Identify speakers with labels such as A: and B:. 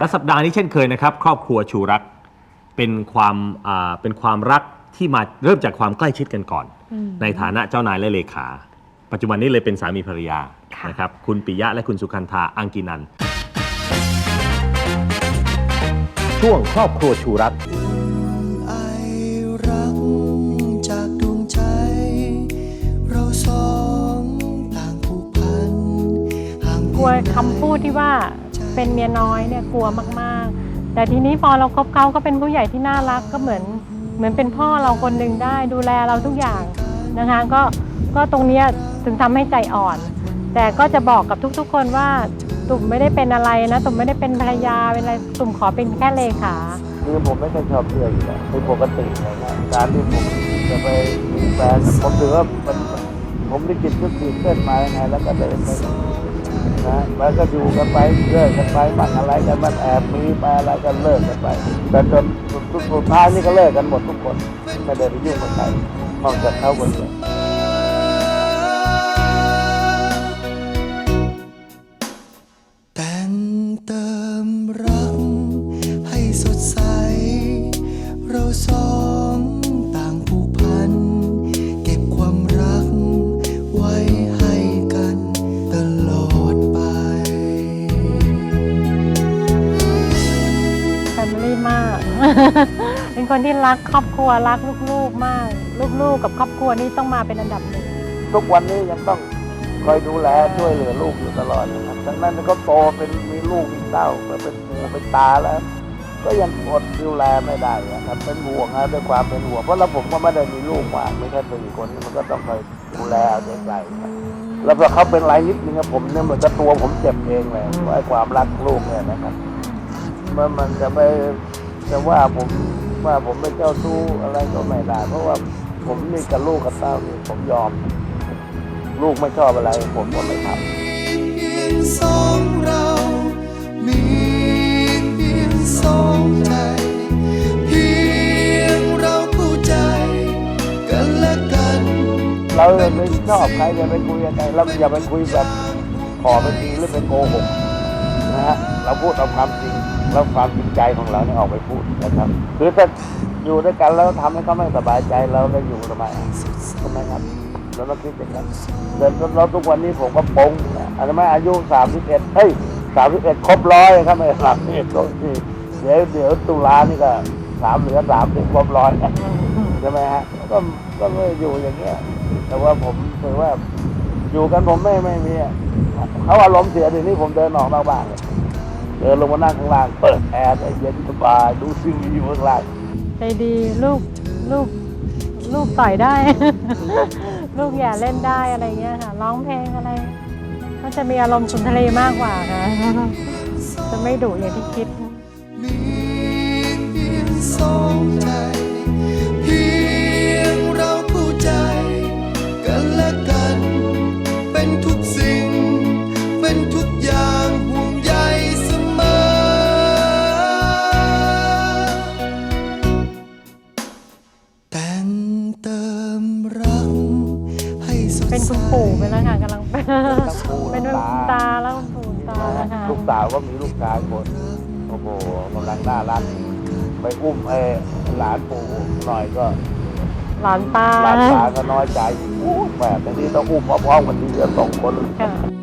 A: และสัปดาห์นี้เช่นเคยนะครับ ครอบครัวชูรักเป็นความอ่าเป็นความรักที่มาเริ่มจากความใกล้ชิดกันก่อน
B: อืม
A: ในฐานะเจ้านายและเลขา ปัจจุบันนี้เลยเป็นสามีภรรยา
B: ค่ะ
A: นะครับคุณปิยะและคุณสุคันธาอังกินัน ช่วงครอบครัวชูรัก
C: ไอรักจากดวงใจ เราสองต่างผูกพันห่าง
B: กลัวคำพูดที่ว่า เป็นเมียน้อยเนี่ยกลัวมากๆ แต่ทีนี้พอเราคบเขาก็เป็นผู้ใหญ่ที่น่ารักก็เหมือนเหมือนเป็นพ่อเราคนหนึ่งได้ดูแลเราทุกอย่างนะคะก็ก็ตรงเนี้ยถึงทำให้ใจอ่อน แต่ก็จะบอกกับทุก ๆ คนว่าตุ่มไม่ได้เป็นอะไรนะ ตุ่มไม่ได้เป็นภรรยาเป็นอะไรตุ่มขอเป็นแค่เลขา
D: คือผมไม่เคยชอบเชื่ออยู่แล้วเป็นปกติเลยนะการที่ผมจะไปมีแฟนผมถือว่าผมได้กินก็ตื่นเต้นมายังไงแล้วก็เดินไปนะแล้วก็อยู่กันไปเลิกกันไปบ้างอะไรกันมันแอบมีไปอะไรกันเลิกกันไป แต่จนสุดสุดท้ายนี่ก็เลิกกันหมดทุกคนไม่ได้ไปยุ่งกับใครนอกจากเขาคนเดียว
C: เติมรักให้สดใสเราสอง เป็
B: นคนที่รักครอบครัวรักลูกๆมาก ลูกๆกับครอบครัวนี่ต้องมาเป็นอันดับหนึ่ง
D: ทุกวันนี้ยังต้องคอยดูแลช่วยเหลือลูกอยู่ตลอดนะครับดังนั้นก็โตเป็นมีลูกมีเต้าก็เป็นหูเป็นตาแล้ว ก็ยังอดดูแลไม่ได้อะครับ เป็นห่วงนะด้วยความเป็นห่วงเพราะเราผมก็ไม่ได้มีลูกมากไม่ใช่สี่คนมันก็ต้องคอยดูแลเอาใจใส่ครับแล้วพอเขาเป็นไรนิดนึงอะผมเนี่ยเหมือนกับตัวผมเจ็บเองเลยว่าความรักลูกเนี่ยนะครับมันมันจะไป จะว่าผมว่าผมเป็นเจ้าชู้อะไรก็ไม่ได้เพราะว่าผมนี่กับลูกกับเต้านี่ผมยอม ลูกไม่ชอบอะไร ผมก็ไม่ทำ
C: เพียงสองเรามีเพียงสองใจเพียงเราเข้าใจกันและกัน
D: เราไม่ชอบใครจะไปคุยกับใครเราอย่าไปคุยแบบขอเป็นจริงหรือเป็นโกหกนะฮะ เราพูดเอาความจริงแล้วความจริงใจของเราเนี่ยออกไปพูดนะครับคือถ้าอยู่ด้วยกันแล้วทำให้เขาไม่สบายใจเราได้อยู่ทำไมอะใช่ไหมครับเราต้องคิดอย่างนั้นเดินเราทุกวันนี้ผมก็ปงอันนั้นไม่อายุสามสิบเอ็ดเฮ้ยสามสิบเอ็ดครบร้อยครับไม่สามสิบเอ็ดเดี๋ยวเดี๋ยวตุลานี่ก็สามเหลือสามสิบครบร้อยใช่ไหมฮะก็ก็ไม่อยู่อย่างเงี้ย แต่ว่าผมถือว่าอยู่กันผมไม่ไม่มีเขาอารมณ์เสียทีนี้ผมเดินออกนอกบ้านเลย เดินลงมานั่งข้างล่างเปิดแอร์เย็นสบายดูซีวีอยู่ข้างล่าง
B: ใจดีลูกลูกลูกต่อยได้ ลูกอย่าเล่นได้อะไรเงี้ยค่ะ ร้องเพลงอะไร ก็จะมีอารมณ์สุนทรีมากกว่าค่ะจะไม่ดุอย่างที่คิด
C: มีเพียงสองใจเพียงเราเข้าใจ กันและกันเป็นทุกสิ่ง สดใส
B: เป็นคุณปู่ไปแล้วค่ะกำลังเป็น
D: ทั้งปู่
B: เป็น
D: ทั้ง
B: คุณ
D: ตา
B: ตาแล้วคุณปู่คุณตา
D: นะ
B: แล้ว
D: ฮะ
B: ค่ะ
D: ลูกสาวก็มีลูกชายคนโอ้โหกำลังน่ารักไปอุ้มเออหลานปู่หน่อยก็
B: หลานตา
D: หลานตาก็น้อยใจอู้แม่แต่นี่ต้องอุ้มพร้อมๆกันทีเดียวสองคน
B: ค่ะ